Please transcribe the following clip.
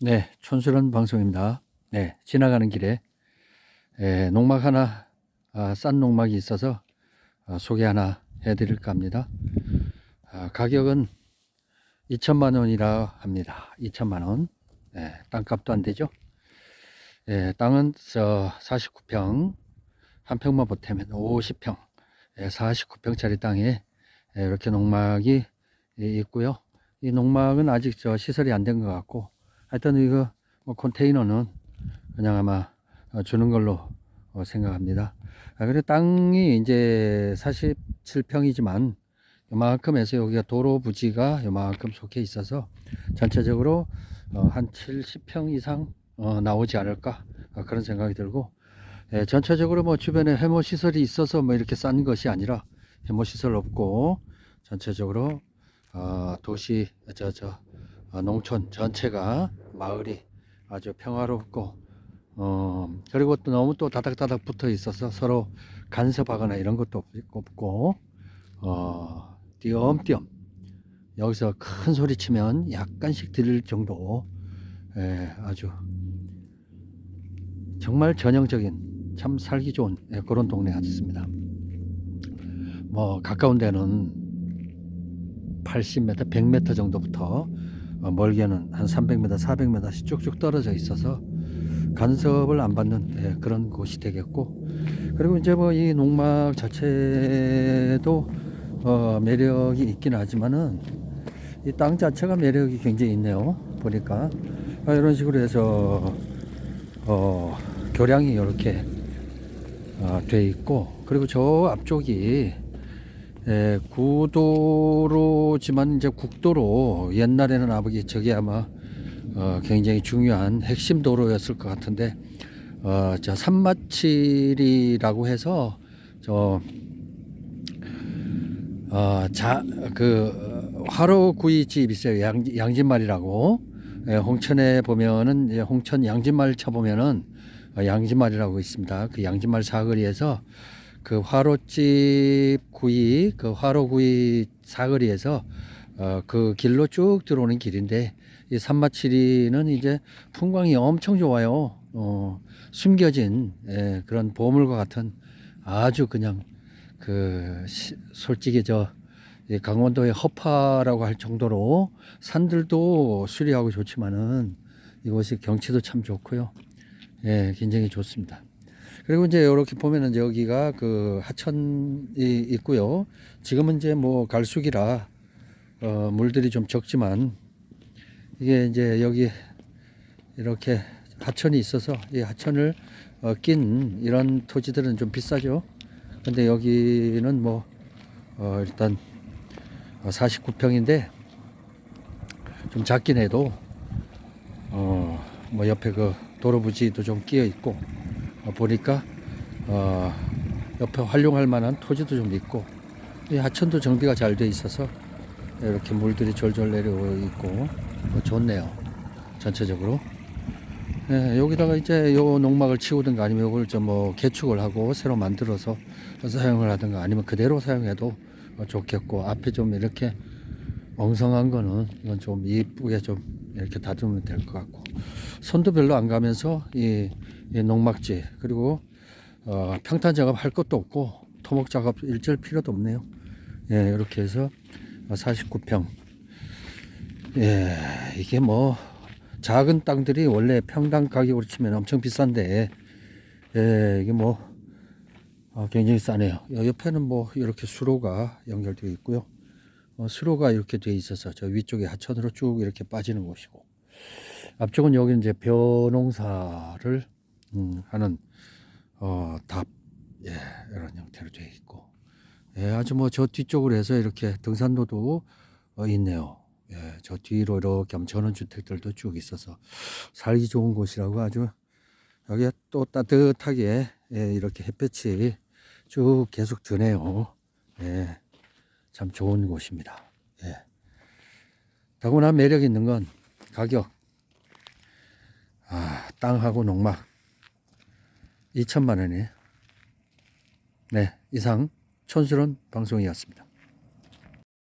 네, 촌스러운 방송입니다. 네, 지나가는 길에 에, 농막 하나, 아, 싼 농막이 있어서 아, 소개 하나 해드릴까 합니다. 아, 가격은 2천만 원이라 합니다. 2천만 원. 네, 땅값도 안 되죠. 예, 땅은 저 49평, 한 평만 보태면 50평, 예, 49평짜리 땅에 예, 이렇게 농막이 이- 있고요. 이 농막은 아직 저 시설이 안 된 것 같고, 하여튼 이거 뭐 컨테이너는 그냥 아마 어, 주는 걸로 어, 생각합니다. 아, 그리고 땅이 이제 47평이지만 요만큼 해서 여기가 도로 부지가 요만큼 속해 있어서 전체적으로 어, 한 70평 이상 어, 나오지 않을까 어, 그런 생각이 들고 예, 전체적으로 뭐 주변에 해모 시설이 있어서 뭐 이렇게 싼 것이 아니라 해모 시설 없고 전체적으로 어, 도시 저저 농촌 전체가 마을이 아주 평화롭고 어 그리고 또 너무 또 다닥다닥 붙어 있어서 서로 간섭하거나 이런 것도 없- 없고 어 띄엄띄엄 여기서 큰 소리 치면 약간씩 들릴 정도 예, 아주 정말 전형적인 참 살기 좋은 예, 그런 동네 같습니다. 뭐 가까운 데는 80m, 100m 정도부터 어, 멀게는 한 300m, 400m씩 쭉쭉 떨어져 있어서 간섭을 안 받는 예, 그런 곳이 되겠고 그리고 이제 뭐 이 농막 자체도 어, 매력이 있긴 하지만은 이 땅 자체가 매력이 굉장히 있네요. 보니까 아, 이런 식으로 해서 어, 교량이 이렇게 어, 돼 있고 그리고 저 앞쪽이 예, 구도로지만 이제 국도로 옛날에는 아버지 저게 아마 어, 굉장히 중요한 핵심 도로였을 것 같은데 어, 저 산마칠이라고 해서 저 어, 자, 그, 화로 구이집 있어요. 양, 양진말이라고. 예, 홍천에 보면은, 이제 홍천 양진말 쳐보면은, 어, 양진말이라고 있습니다. 그 양진말 사거리에서 그 화로집 구이, 그 화로구이 사거리에서 어, 그 길로 쭉 들어오는 길인데, 이 산마치리는 이제 풍광이 엄청 좋아요. 어, 숨겨진, 예, 그런 보물과 같은 아주 그냥 그 시- 솔직히 저이 강원도의 허파라고 할 정도로 산들도 수리하고 좋지만은 이곳이 경치도 참 좋고요. 예, 굉장히 좋습니다. 그리고 이제 이렇게 보면은 여기가 그 하천이 있고요. 지금은 이제 뭐 갈수기라 어, 물들이 좀 적지만 이게 이제 여기 이렇게 하천이 있어서 이 하천을 어, 낀 이런 토지들은 좀 비싸죠. 근데 여기는 뭐 어, 일단 49평인데 좀 작긴 해도 어, 뭐 옆에 그 도로 부지도 좀 끼어 있고 어, 보니까 어, 옆에 활용할 만한 토지도 좀 있고 이 하천도 정비가 잘 돼 있어서 이렇게 물들이 졸졸 내려오고 있고 뭐 좋네요 전체적으로. 예, 여기다가 이제 요 농막을 치우든가 아니면 이걸 좀 뭐 개축을 하고 새로 만들어서 사용을 하든가 아니면 그대로 사용해도 어, 좋겠고 앞에 좀 이렇게 엉성한 거는 이건 좀 이쁘게 좀 이렇게 다듬으면 될 것 같고 손도 별로 안 가면서 이, 이 농막지 그리고 어, 평탄 작업 할 것도 없고 토목 작업 일절 필요도 없네요. 예, 이렇게 해서 49평. 예, 이게 뭐 작은 땅들이 원래 평당 가격으로 치면 엄청 비싼데 예, 이게 뭐 어, 굉장히 싸네요. 여- 옆에는 뭐 이렇게 수로가 연결되어 있고요. 어, 수로가 이렇게 되어 있어서 저 위쪽에 하천으로 쭉 이렇게 빠지는 곳이고 앞쪽은 여기 이제 벼농사를 음, 하는 어, 답 예, 이런 형태로 되어 있고 예, 아주 뭐 저 뒤쪽으로 해서 이렇게 등산로도 어, 있네요. 예, 저 뒤로 이렇게 전원 주택들도 쭉 있어서 살기 좋은 곳이라고 아주 여기에 또 따뜻하게 예, 이렇게 햇볕이 쭉 계속 드네요. 예, 참 좋은 곳입니다. 예. 더구나 매력 있는 건 가격. 아, 땅하고 농막 2천만 원이에요. 네, 이상 촌스러운 방송이었습니다.